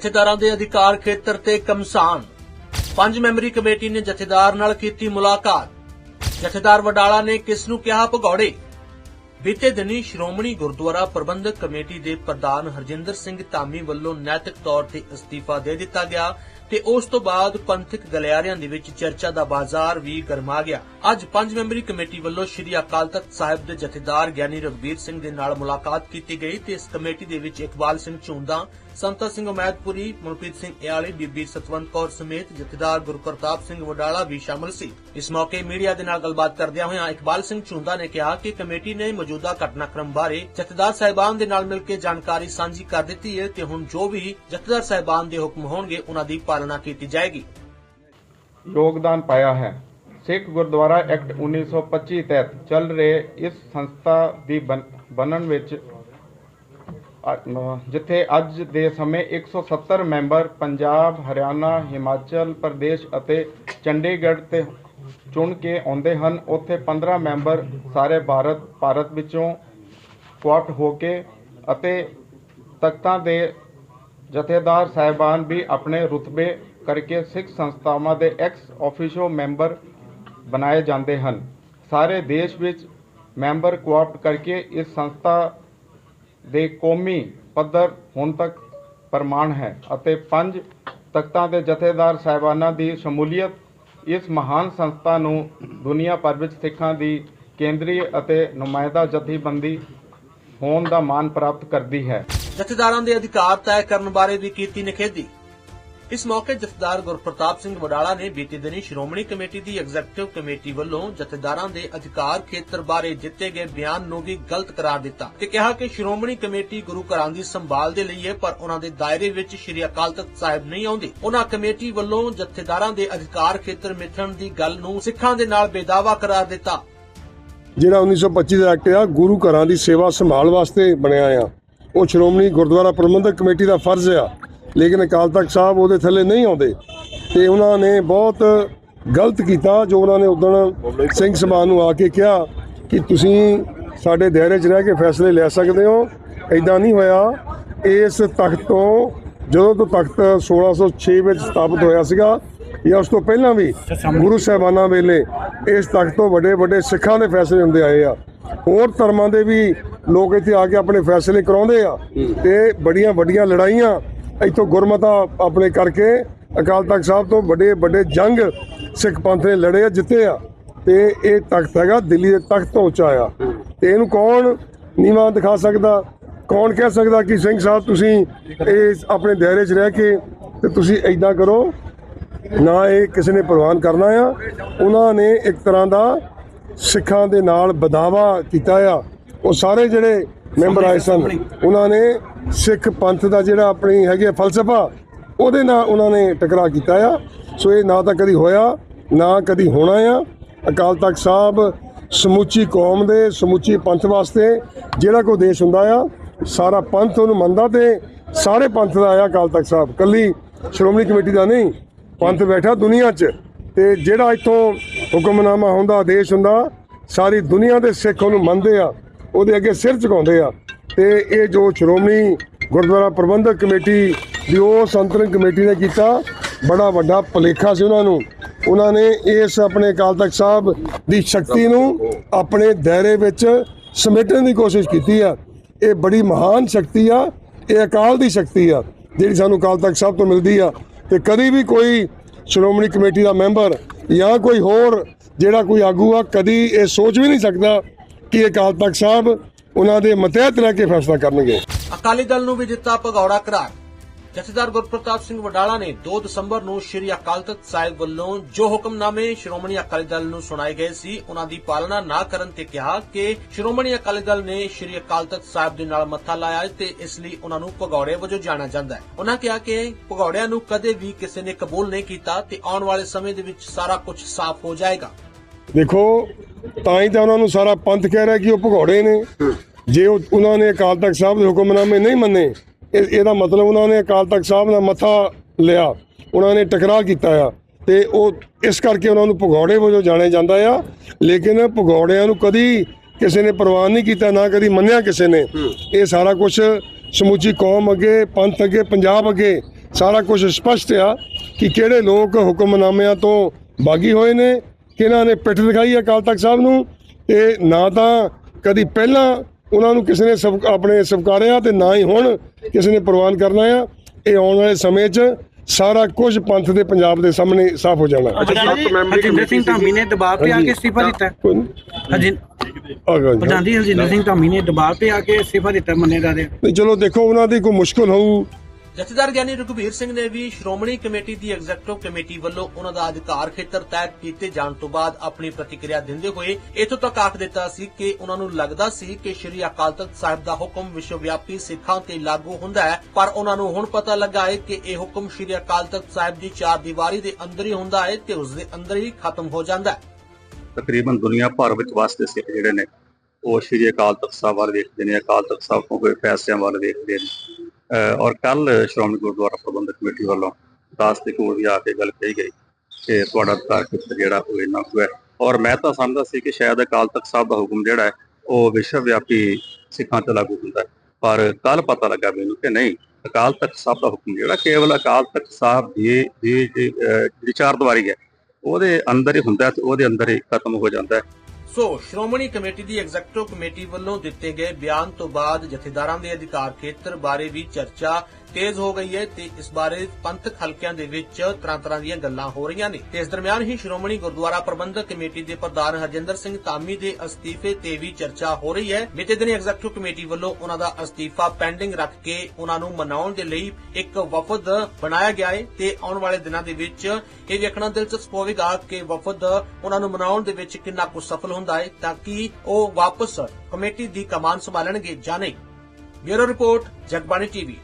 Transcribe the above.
ਜਥੇਦਾਰਾਂ ਦੇ ਅਧਿਕਾਰ ਖੇਤਰ ਤੇ ਕਮਸਾਨ। ਪੰਜ ਮੈਂਬਰੀ ਕਮੇਟੀ ਨੇ ਜਥੇਦਾਰ ਨਾਲ ਕੀਤੀ ਮੁਲਾਕਾਤ। ਜਥੇਦਾਰ ਵਡਾਲਾ ਨੇ ਕਿਸ ਨੂੰ ਕਿਹਾ? ਭਗੌੜੇ। ਬੀਤੇ ਦਿਨੀ ਸ਼੍ਰੋਮਣੀ ਗੁਰਦੁਆਰਾ ਪ੍ਰਬੰਧਕ ਕਮੇਟੀ ਦੇ ਪ੍ਰਧਾਨ ਹਰਜਿੰਦਰ ਸਿੰਘ ਧਾਮੀ ਵੱਲੋਂ ਨੈਤਿਕ ਤੌਰ ਤੇ ਅਸਤੀਫਾ ਦੇ ਦਿੱਤਾ ਗਿਆ। ਤੇ ਉਸ ਤੋਂ ਬਾਅਦ ਪੰਥਕ ਗਲਿਆਰਿਆਂ ਦੇ ਵਿੱਚ ਚਰਚਾ ਦਾ ਬਾਜ਼ਾਰ ਵੀ ਗਰਮਾ ਗਿਆ। ਅੱਜ ਪੰਜ ਮੈਂਬਰੀ ਕਮੇਟੀ ਵੱਲੋਂ ਸ਼੍ਰੀ ਅਕਾਲ ਤਖਤ ਸਾਹਿਬ ਦੇ ਜਥੇਦਾਰ ਗਿਆਨੀ ਰਘਬੀਰ ਸਿੰਘ ਦੇ ਨਾਲ ਮੁਲਾਕਾਤ ਕੀਤੀ ਗਈ ਤੇ ਇਸ ਕਮੇਟੀ ਦੇ ਵਿੱਚ ਇਕਬਾਲ ਸਿੰਘ ਝੁੰਦਾ ਸੰਤਾ ਸਿੰਘ ਉਮੈਦਪੁਰੀ, ਮਨਪ੍ਰੀਤ ਸਿੰਘ ਇਆਲੀ, ਬੀਬੀ ਸਤਵੰਤ ਕੌਰ ਸਮੇਤ ਜਥੇਦਾਰ ਗੁਰਪ੍ਰਤਾਪ ਸਿੰਘ ਵਡਾਲਾ ਵੀ ਸ਼ਾਮਲ ਸੀ। ਇਸ ਮੌਕੇ ਮੀਡੀਆ ਦੇ ਨਾਲ ਗੱਲਬਾਤ ਕਰਦਿਆਂ ਹੋਇਆਂ ਇਕਬਾਲ ਸਿੰਘ ਝੁੰਦਾ ਨੇ ਕਿਹਾ ਕਿ ਕਮੇਟੀ ਨੇ ਮੌਜੂਦਾ ਘਟਨਾਕ੍ਰਮ ਬਾਰੇ ਜਥੇਦਾਰ ਸਾਹਿਬਾਨ ਦੇ ਨਾਲ ਮਿਲ ਕੇ ਜਾਣਕਾਰੀ ਸਾਂਝੀ ਕਰ ਦਿੱਤੀ ਹੈ ਤੇ ਹੁਣ ਜੋ ਵੀ ਜਥੇਦਾਰ ਸਾਹਿਬਾਨ ਦੇ ਹੁਕਮ ਹੋਣਗੇ, ਉਹਨਾਂ ਦੀ ਪਾਲਣਾ ਕੀਤੀ ਜਾਏਗੀ। ਯੋਗਦਾਨ ਪਾਇਆ ਹੈ। ਸਿੱਖ ਗੁਰਦੁਆਰਾ ਐਕਟ 1925 ਤਹਿਤ ਚੱਲ ਰਹੇ ਇਸ ਸੰਸਥਾ ਦੀ ਬਣਨ ਵਿੱਚ ਜਿੱਥੇ ਅੱਜ ਦੇ ਸਮੇਂ 170 ਮੈਂਬਰ ਪੰਜਾਬ, ਹਰਿਆਣਾ, ਹਿਮਾਚਲ ਪ੍ਰਦੇਸ਼ ਅਤੇ ਚੰਡੀਗੜ੍ਹ ਤੇ ਚੁਣ ਕੇ ਆਉਂਦੇ ਹਨ। ਉੱਥੇ 15 ਮੈਂਬਰ ਸਾਰੇ ਭਾਰਤ ਭਾਰਤ ਵਿੱਚੋਂ ਕੁਆਟ ਹੋ ਕੇ ਅਤੇ ਤਖਤਾਂ ਦੇ ਜਥੇਦਾਰ ਸਾਹਿਬਾਨ ਵੀ ਆਪਣੇ ਰੁਤਬੇ ਕਰਕੇ ਸਿੱਖ ਸੰਸਥਾਵਾਂ ਦੇ ਐਕਸ ਆਫੀਸ਼ੋ ਮੈਂਬਰ ਬਣਾਏ ਜਾਂਦੇ ਹਨ। ਸਾਰੇ ਦੇਸ਼ ਵਿੱਚ ਮੈਂਬਰ ਕੋਆਪਟ ਕਰਕੇ ਇਸ ਸੰਸਥਾ ਦੇ ਕੌਮੀ ਪੱਧਰ ਹੁਣ ਤੱਕ ਪ੍ਰਮਾਣ ਹੈ ਅਤੇ ਪੰਜ ਤਖਤਾਂ ਦੇ ਜਥੇਦਾਰ ਸਾਹਿਬਾਨਾਂ ਦੀ ਸ਼ਮੂਲੀਅਤ ਇਸ ਮਹਾਨ ਸੰਸਥਾ ਨੂੰ ਦੁਨੀਆ ਭਰ ਵਿੱਚ ਸਿੱਖਾਂ ਦੀ ਕੇਂਦਰੀ ਅਤੇ ਨੁਮਾਇੰਦਾ ਜਥੇਬੰਦੀ ਹੋਣ ਦਾ ਮਾਣ ਪ੍ਰਾਪਤ ਕਰਦੀ ਹੈ। ਜਥੇਦਾਰਾਂ ਦੇ ਅਧਿਕਾਰ ਤੈਅ ਕਰਨ ਬਾਰੇ ਵੀ ਕੀਤੀ ਨਿਖੇਧੀ। ਇਸ ਮੌਕੇ ਜਥੇਦਾਰ ਗੁਰਪ੍ਰਤਾਪ ਸਿੰਘ ਵਡਾਲਾ ਨੇ ਬੀਤੇ ਦਿਨੀ ਸ਼੍ਰੋਮਣੀ ਕਮੇਟੀ ਦੀ ਐਗਜ਼ੈਕਟਿਵ ਕਮੇਟੀ ਵੱਲੋਂ ਜਥੇਦਾਰਾਂ ਦੇ ਅਧਿਕਾਰ ਖੇਤਰ ਬਾਰੇ ਦਿੱਤੇ ਗਏ ਬਿਆਨ ਨੂੰ ਵੀ ਗਲਤ ਕਰਾਰ ਦਿੱਤਾ ਤੇ ਕਿਹਾ ਕਿ ਸ਼੍ਰੋਮਣੀ ਕਮੇਟੀ ਗੁਰੂ ਘਰਾਂ ਦੀ ਸੰਭਾਲ ਦੇ ਲਈ ਹੈ, ਪਰ ਉਹਨਾਂ ਦੇ ਦਾਇਰੇ ਵਿੱਚ ਸ਼੍ਰੀ ਅਕਾਲ ਤਖਤ ਸਾਹਿਬ ਨਹੀਂ ਆਉਂਦੇ। ਉਹਨਾਂ ਕਮੇਟੀ ਵੱਲੋਂ ਜਥੇਦਾਰਾਂ ਦੇ ਅਧਿਕਾਰ ਖੇਤਰ ਮਿਥਣ ਦੀ ਗੱਲ ਨੂੰ ਸਿੱਖਾਂ ਦੇ ਨਾਲ ਬੇਦਾਵਾ ਕਰਾਰ ਦਿੱਤਾ। ਜਿਹੜਾ 1925 ਦਾ ਐਕਟ ਆ, ਗੁਰੂ ਘਰਾਂ ਦੀ ਸੇਵਾ ਸੰਭਾਲ ਵਾਸਤੇ ਬਣਿਆ ਆ। ਉਹ ਸ਼੍ਰੋਮਣੀ ਗੁਰਦੁਆਰਾ ਪ੍ਰਬੰਧਕ ਕਮੇਟੀ ਦਾ ਫਰਜ਼ ਆ। ਲੇਕਿਨ ਅਕਾਲ ਤਖਤ ਸਾਹਿਬ ਉਹਦੇ ਥੱਲੇ ਨਹੀਂ ਆਉਂਦੇ। ਤੇ ਉਹਨਾਂ ਨੇ ਬਹੁਤ ਗਲਤ ਕੀਤਾ ਜੋ ਉਹਨਾਂ ਨੇ ਉਦੋਂ ਸਿੰਘ ਸਭਾ ਨੂੰ ਆ ਕੇ ਕਿਹਾ ਕਿ ਤੁਸੀਂ ਸਾਡੇ ਦਾਇਰੇ 'ਚ ਰਹਿ ਕੇ ਫੈਸਲੇ ਲੈ ਸਕਦੇ ਹੋ। ਐਦਾਂ ਨਹੀਂ ਹੋਇਆ। ਇਸ ਤਖਤ ਤੋਂ ਜਦੋਂ ਤੋਂ ਤਖਤ 1606 ਵਿੱਚ ਸਥਾਪਿਤ ਹੋਇਆ ਸੀਗਾ ਜਾਂ ਉਸ ਤੋਂ ਪਹਿਲਾਂ ਵੀ ਗੁਰੂ ਸਾਹਿਬਾਨਾਂ ਵੇਲੇ ਇਸ ਤਖਤ ਤੋਂ ਵੱਡੇ ਵੱਡੇ ਸਿੱਖਾਂ ਦੇ ਫੈਸਲੇ ਹੁੰਦੇ ਆਏ ਆ। ਹੋਰ ਧਰਮਾਂ ਦੇ ਵੀ ਲੋਕ ਇੱਥੇ ਆ ਕੇ ਆਪਣੇ ਫੈਸਲੇ ਕਰਾਉਂਦੇ ਆ ਤੇ ਬੜੀਆਂ ਵੱਡੀਆਂ ਲੜਾਈਆਂ ਇੱਥੋਂ ਗੁਰਮਤਾ ਆਪਣੇ ਕਰਕੇ ਅਕਾਲ ਤਖਤ ਸਾਹਿਬ ਤੋਂ ਵੱਡੇ ਵੱਡੇ ਜੰਗ ਸਿੱਖ ਪੰਥ ਨੇ ਲੜੇ ਆ, ਜਿੱਤੇ ਆ ਤੇ ਇਹ ਤਖਤ ਹੈਗਾ ਦਿੱਲੀ ਦੇ ਤਖਤ ਤੋਂ ਉੱਚਾ ਆ ਤੇ ਇਹਨੂੰ ਕੌਣ ਨੀਵਾਂ ਦਿਖਾ ਸਕਦਾ? ਕੌਣ ਕਹਿ ਸਕਦਾ ਕਿ ਸਿੰਘ ਸਾਹਿਬ ਤੁਸੀਂ ਇਹ ਆਪਣੇ ਦਾਇਰੇ 'ਚ ਰਹਿ ਕੇ ਤੇ ਤੁਸੀਂ ਐਦਾਂ ਕਰੋ, ਨਾ ਇਹ ਕਿਸੇ ਨੇ ਪ੍ਰਵਾਨ ਕਰਨਾ ਆ। ਉਹਨਾਂ ਨੇ ਇੱਕ ਤਰ੍ਹਾਂ ਦਾ ਸਿੱਖਾਂ ਦੇ ਨਾਲ ਬਦਾਵਾ ਕੀਤਾ ਆ। ਉਹ ਸਾਰੇ ਜਿਹੜੇ ਮੈਂਬਰ ਆਏ ਸਨ ਉਹਨਾਂ ਨੇ ਸਿੱਖ ਪੰਥ ਦਾ ਜਿਹੜਾ ਆਪਣੀ ਹੈਗੀ ਫਲਸਫਾ ਉਹਦੇ ਨਾਲ ਉਹਨਾਂ ਨੇ ਟਕਰਾਅ ਕੀਤਾ ਆ। ਸੋ ਇਹ ਨਾ ਤਾਂ ਕਦੀ ਹੋਇਆ ਨਾ ਕਦੀ ਹੋਣਾ ਆ। ਅਕਾਲ ਤਖਤ ਸਾਹਿਬ ਸਮੁੱਚੀ ਕੌਮ ਦੇ ਸਮੁੱਚੀ ਪੰਥ ਵਾਸਤੇ ਜਿਹੜਾ ਕੋਈ ਦੇਸ਼ ਹੁੰਦਾ ਆ ਸਾਰਾ ਪੰਥ ਉਹਨੂੰ ਮੰਨਦਾ ਤੇ ਸਾਰੇ ਪੰਥ ਦਾ ਆ ਅਕਾਲ ਤਖਤ ਸਾਹਿਬ। ਕੱਲੀ ਸ਼੍ਰੋਮਣੀ ਕਮੇਟੀ ਦਾ ਨਹੀਂ ਪੰਥ ਬੈਠਾ ਦੁਨੀਆ 'ਚ। ਤੇ ਜਿਹੜਾ ਇੱਥੋਂ ਹੁਕਮਨਾਮਾ ਹੁੰਦਾ ਆਦੇਸ਼ ਹੁੰਦਾ ਸਾਰੀ ਦੁਨੀਆ ਦੇ ਸਿੱਖ ਉਹਨੂੰ ਮੰਨਦੇ ਆ। ਉਹਦੇ ਅੱਗੇ ਸਿਰ ਝੁਕਾਉਂਦੇ ਆ। ਤੇ ਇਹ ਜੋ ਸ਼੍ਰੋਮਣੀ ਗੁਰਦੁਆਰਾ ਪ੍ਰਬੰਧਕ ਕਮੇਟੀ ਦੀ ਉਹ ਸੰਤਰਨ ਕਮੇਟੀ ਨੇ ਕੀਤਾ, ਬੜਾ ਵੱਡਾ ਭੁਲੇਖਾ ਸੀ ਉਹਨਾਂ ਨੂੰ। ਉਹਨਾਂ ਨੇ ਇਸ ਆਪਣੇ ਅਕਾਲ ਤਖਤ ਸਾਹਿਬ ਦੀ ਸ਼ਕਤੀ ਨੂੰ ਆਪਣੇ ਦਾਇਰੇ ਵਿੱਚ ਸਮੇਟਣ ਦੀ ਕੋਸ਼ਿਸ਼ ਕੀਤੀ ਆ। ਇਹ ਬੜੀ ਮਹਾਨ ਸ਼ਕਤੀ ਆ, ਇਹ ਅਕਾਲ ਦੀ ਸ਼ਕਤੀ ਆ, ਜਿਹੜੀ ਸਾਨੂੰ ਅਕਾਲ ਤਖਤ ਸਾਹਿਬ ਤੋਂ ਮਿਲਦੀ ਆ। ਤੇ ਕਦੀ ਵੀ ਕੋਈ ਸ਼੍ਰੋਮਣੀ ਕਮੇਟੀ ਦਾ ਮੈਂਬਰ ਜਾਂ ਕੋਈ ਹੋਰ ਜਿਹੜਾ ਕੋਈ ਆਗੂ ਆ, ਕਦੀ ਇਹ ਸੋਚ ਵੀ ਨਹੀਂ ਸਕਦਾ ਕਿ ਅਕਾਲ ਤਖਤ ਸਾਹਿਬ ਉਹਨਾਂ ਦੇ ਮਤਹਿਤ ਰਹਿ ਕੇ ਫੈਸਲਾ ਕਰਨਗੇ। ਅਕਾਲੀ ਦਲ ਨੂੰ ਵੀ ਦਿੱਤਾ ਭਗੌੜਾ ਕਰਾਰ। ਜਥੇਦਾਰ ਗੁਰਪ੍ਰਤਾਪ ਸਿੰਘ ਵਡਾਲਾ ਨੇ 2 ਦਸੰਬਰ ਨੂੰ ਸ਼੍ਰੀ ਅਕਾਲ ਤਖਤ ਸਾਹਿਬ ਵੱਲੋਂ ਜੋ ਹੁਕਮਨਾਮੇ ਸ਼੍ਰੋਮਣੀ ਅਕਾਲੀ ਦਲ ਨੂੰ ਸੁਣਾਏ ਗਏ ਸੀ ਉਹਨਾਂ ਦੀ ਪਾਲਣਾ ਨਾ ਕਰਨ ਤੇ ਕਿਹਾ ਕਿ ਸ਼੍ਰੋਮਣੀ ਅਕਾਲੀ ਦਲ ਨੇ ਸ਼੍ਰੀ ਅਕਾਲ ਤਖਤ ਸਾਹਿਬ ਦੇ ਨਾਲ ਮੱਥਾ ਲਾਇਆ ਤੇ ਇਸ ਲਈ ਉਹਨਾਂ ਨੂੰ ਭਗੌੜੇ ਵਜੋਂ ਜਾਣਿਆ ਜਾਂਦਾ ਹੈ। ਉਹਨਾਂ ਕਿਹਾ ਕਿ ਭਗੌੜਿਆਂ ਨੂੰ ਕਦੇ ਵੀ ਕਿਸੇ ਨੇ ਕਬੂਲ ਨਹੀਂ ਕੀਤਾ ਤੇ ਆਉਣ ਵਾਲੇ ਸਮੇਂ ਦੇ ਵਿੱਚ ਸਾਰਾ ਕੁਝ ਸਾਫ਼ ਹੋ ਜਾਏਗਾ। ਦੇਖੋ ਤਾਂ ਹੀ ਤਾਂ ਉਹਨਾਂ ਨੂੰ ਸਾਰਾ ਪੰਥ ਕਹਿ ਰਿਹਾ ਕਿ ਉਹ ਭਗੌੜੇ ਨੇ। ਜੇ ਉਹਨਾਂ ਨੇ ਅਕਾਲ ਤਖਤ ਸਾਹਿਬ ਦੇ ਹੁਕਮਨਾਮੇ ਨਹੀਂ ਮੰਨੇ, ਇਹ- ਇਹਦਾ ਮਤਲਬ ਉਹਨਾਂ ਨੇ ਅਕਾਲ ਤਖਤ ਸਾਹਿਬ ਨਾਲ ਮੱਥਾ ਲਿਆ। ਉਹਨਾਂ ਨੇ ਟਕਰਾਅ ਕੀਤਾ ਆ। ਤੇ ਉਹ ਇਸ ਕਰਕੇ ਉਹਨਾਂ ਨੂੰ ਭਗੌੜੇ ਵਜੋਂ ਜਾਣਿਆ ਜਾਂਦਾ ਆ। ਲੇਕਿਨ ਭਗੌੜਿਆਂ ਨੂੰ ਕਦੀ ਕਿਸੇ ਨੇ ਪ੍ਰਵਾਨ ਨਹੀਂ ਕੀਤਾ, ਨਾ ਕਦੀ ਮੰਨਿਆ ਕਿਸੇ ਨੇ। ਇਹ ਸਾਰਾ ਕੁਝ ਸਮੁੱਚੀ ਕੌਮ ਅੱਗੇ, ਪੰਥ ਅੱਗੇ, ਪੰਜਾਬ ਅੱਗੇ ਸਾਰਾ ਕੁਝ ਸਪਸ਼ਟ ਆ ਕਿ ਕਿਹੜੇ ਲੋਕ ਹੁਕਮਨਾਮਿਆਂ ਤੋਂ ਬਾਗੀ ਹੋਏ ਨੇ ਕਿਹਨਾਂ ਨੇ ਪਿੱਠ ਦਿਖਾਈ ਹੈ ਅਕਾਲ ਤਖਤ ਸਾਹਿਬ ਨੂੰ ਤੇ ਨਾ ਤਾਂ ਕਦੀ ਪਹਿਲਾਂ ਉਹਨਾਂ ਨੂੰ ਕਿਸੇ ਨੇ ਆਪਣੇ ਸਵਕਾਰਿਆ ਤੇ ਨਾ ਹੀ ਹੁਣ ਕਿਸੇ ਨੇ ਪ੍ਰਵਾਨ ਕਰਨਾ ਆ ਇਹ ਆਉਣ ਵਾਲੇ ਸਮੇਂ 'ਚ ਸਾਰਾ ਕੁਝ ਪੰਥ ਦੇ ਪੰਜਾਬ ਦੇ ਸਾਹਮਣੇ ਸਾਫ਼ ਹੋ ਜਾਣਾ ਹਰਜਿੰਦਰ ਸਿੰਘ ਧਾਮੀ ਨੇ ਦਬਾਅ ਤੇ ਆ ਕੇ ਅਸਤੀਫਾ ਦਿੱਤਾ ਹੈ। ਕੋਈ ਨਹੀਂ। ਹਰਜਿੰ ਆ ਗੱਲ ਜੀ। ਪ੍ਰਧਾਨ ਜੀ ਹਰਜਿੰਦਰ ਸਿੰਘ ਧਾਮੀ ਨੇ ਦਬਾਅ ਤੇ ਆ ਕੇ ਅਸਤੀਫਾ ਦਿੱਤਾ ਮੰਨੇ ਜਾ ਰਿਹਾ ਨਹੀਂ ਚਲੋ ਦੇਖੋ ਉਹਨਾਂ ਦੀ ਕੋਈ ਮੁਸ਼ਕਲ ਹੋਊ ਜਥੇਦਾਰ ਗਿਆਨੀ ਰਘੁਬੀਰ ਸਿੰਘ ਨੇ ਵੀ ਸ਼੍ਰੋਮਣੀ ਕਮੇਟੀ ਦੀ ਐਗਜ਼ੈਕਟਿਵ ਕਮੇਟੀ ਵੱਲੋਂ ਉਹਨਾਂ ਦਾ ਅਧਿਕਾਰ ਖੇਤਰ ਤੈਅ ਕੀਤੇ ਜਾਣ ਤੋਂ ਬਾਅਦ ਆਪਣੀ ਪ੍ਰਤੀਕਿਰਿਆ ਦਿੰਦੇ ਹੋਏ ਇਥੋਂ ਤੱਕ ਆਖ ਦਿੱਤਾ ਸੀ ਕਿ ਉਹਨਾਂ ਨੂੰ ਲੱਗਦਾ ਸੀ ਕਿ ਸ਼੍ਰੀ ਅਕਾਲ ਤਖਤ ਸਾਹਿਬ ਦਾ ਹੁਕਮ ਵਿਸ਼ਵਵਿਆਪੀ ਸਿੱਖਾਂ ਤੇ ਲਾਗੂ ਹੁੰਦਾ ਹੈ, ਪਰ ਉਹਨਾਂ ਨੂੰ ਹੁਣ ਪਤਾ ਲੱਗਾ ਹੈ ਕਿ ਇਹ ਹੁਕਮ ਸ਼੍ਰੀ ਅਕਾਲ ਤਖਤ ਸਾਹਿਬ ਦੀ ਚਾਰ ਦੀਵਾਰੀ ਦੇ ਅੰਦਰ ਹੀ ਹੁੰਦਾ ਹੈ ਤੇ ਉਸ ਦੇ ਅੰਦਰ ਹੀ ਖਤਮ ਹੋ ਜਾਂਦਾ ਹੈ। ਤਕਰੀਬਨ ਦੁਨੀਆ ਭਰ ਵਿੱਚ ਵਸਦੇ ਸਿੱਖ ਜਿਹੜੇ ਨੇ, ਉਹ ਸ਼੍ਰੀ ਅਕਾਲ ਤਖਤ ਸਾਹਿਬ ਵੱਲ ਵੇਖਦੇ ਨੇ, ਅਕਾਲ ਤਖਤ ਸਾਹਿਬ ਤੋਂ ਕੋਈ ਫੈਸਲਿਆਂ ਵੱਲ ਦੇਖਦੇ ਨੇ। ਔਰ ਕੱਲ ਸ਼੍ਰੋਮਣੀ ਗੁਰਦੁਆਰਾ ਪ੍ਰਬੰਧਕ ਕਮੇਟੀ ਵੱਲੋਂ ਦਾਸ ਦੇ ਕੋਲ ਵੀ ਆ ਕੇ ਗੱਲ ਕਹੀ ਗਈ ਕਿ ਤੁਹਾਡਾ ਅਧਿਕਾਰ ਖੇਤਰ ਜਿਹੜਾ ਉਹ ਇੰਨਾ ਕੁ ਹੈ। ਔਰ ਮੈਂ ਤਾਂ ਸਮਝਦਾ ਸੀ ਕਿ ਸ਼ਾਇਦ ਅਕਾਲ ਤਖਤ ਸਾਹਿਬ ਦਾ ਹੁਕਮ ਜਿਹੜਾ ਹੈ ਉਹ ਵਿਸ਼ਵ ਵਿਆਪੀ ਸਿੱਖਾਂ ਤੇ ਲਾਗੂ ਹੁੰਦਾ ਪਰ ਕੱਲ ਪਤਾ ਲੱਗਾ ਮੈਨੂੰ ਕਿ ਨਹੀਂ ਅਕਾਲ ਤਖਤ ਸਾਹਿਬ ਦਾ ਹੁਕਮ ਜਿਹੜਾ ਕੇਵਲ ਅਕਾਲ ਤਖਤ ਸਾਹਿਬ ਦੀ ਦੀ ਦੀ, ਜਿਹੜੀ ਚਾਰ ਦੀਵਾਰੀ ਹੈ। ਉਹਦੇ ਅੰਦਰ ਹੀ ਹੁੰਦਾ ਹੈ ਤੇ ਉਹਦੇ ਅੰਦਰ ਹੀ ਖਤਮ ਹੋ ਜਾਂਦਾ ਹੈ। ਸੋ, ਸ਼੍ਰੋਮਣੀ ਕਮੇਟੀ ਦੀ ਐਗਜ਼ੈਕਟਿਵ ਕਮੇਟੀ ਵੱਲੋਂ ਦਿੱਤੇ ਗਏ ਬਿਆਨ ਤੋਂ ਬਾਅਦ ਜਥੇਦਾਰਾਂ ਦੇ ਅਧਿਕਾਰ ਖੇਤਰ ਬਾਰੇ ਵੀ ਚਰਚਾ ਤੇਜ਼ ਹੋ ਗਈ ਹੈ ਤੇ ਇਸ ਬਾਰੇ ਪੰਥਕ ਹਲਕਿਆਂ ਦੇ ਵਿੱਚ ਤਰ੍ਹਾਂ ਤਰ੍ਹਾਂ ਦੀਆਂ ਗੱਲਾਂ ਹੋ ਰਹੀਆਂ ਨੇ। ਤੇ ਇਸ ਦਰਮਿਆਨ ਹੀ ਸ਼੍ਰੋਮਣੀ ਗੁਰਦੁਆਰਾ ਪ੍ਰਬੰਧਕ ਕਮੇਟੀ ਦੇ ਪ੍ਰਧਾਨ ਹਰਜਿੰਦਰ ਸਿੰਘ ਧਾਮੀ ਦੇ ਅਸਤੀਫੇ ਤੇ ਵੀ ਚਰਚਾ ਹੋ ਰਹੀ ਹੈ। ਬੀਤੇ ਦਿਨ ਐਗਜ਼ੈਕਟਿਵ ਕਮੇਟੀ ਵੱਲੋਂ ਉਹਨਾਂ ਦਾ ਅਸਤੀਫਾ ਪੈਂਡਿੰਗ ਰੱਖ ਕੇ ਉਹਨਾਂ ਨੂੰ ਮਨਾਉਣ ਦੇ ਲਈ ਇੱਕ ਵਫਦ ਬਣਾਇਆ ਗਿਆ ਹੈ ਤੇ ਆਉਣ ਵਾਲੇ ਦਿਨਾਂ ਦੇ ਵਿੱਚ ਇਹ ਵੇਖਣਾ ਦਿਲਚਸਪ ਹੋਵੇਗਾ ਕਿ ਵਫਦ ਉਹਨਾਂ ਨੂੰ ਮਨਾਉਣ ਦੇ ਵਿੱਚ ਕਿੰਨਾ ਕੁ ਸਫਲ ਹੁੰਦਾ ਹੈ ਤਾਂ ਕਿ ਉਹ ਵਾਪਸ ਕਮੇਟੀ ਦੀ ਕਮਾਨ ਸੰਭਾਲਣਗੇ ਜਾਂ ਨਹੀਂ। Bureau report, Jagbani TV.